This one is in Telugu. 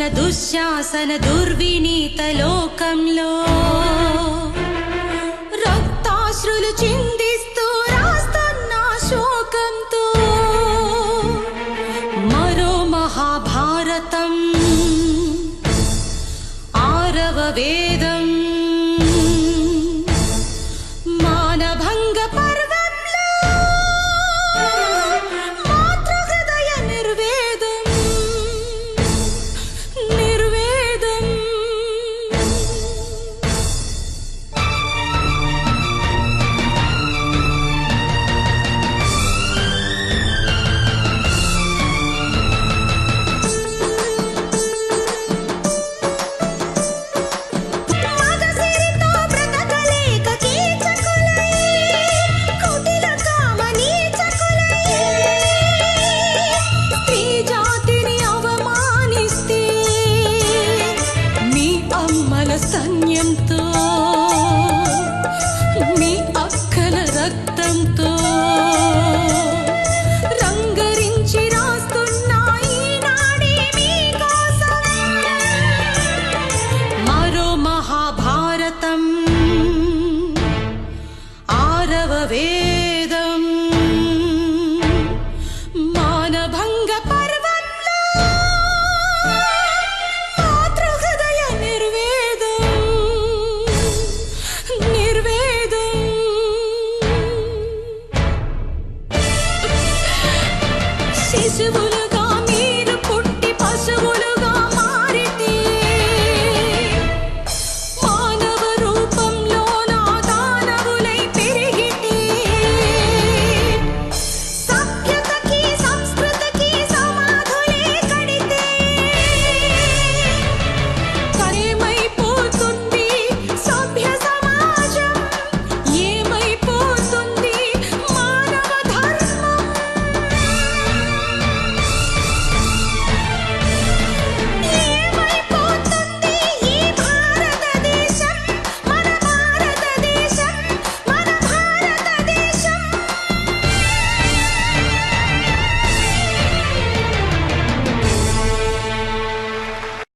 దుశ్శాసన దుర్వినీత లోకంలో. ధాన్యంతో మీ రాస్తున్నాయి మరో మహాభారతం. ఆరవ వే Sesi bulur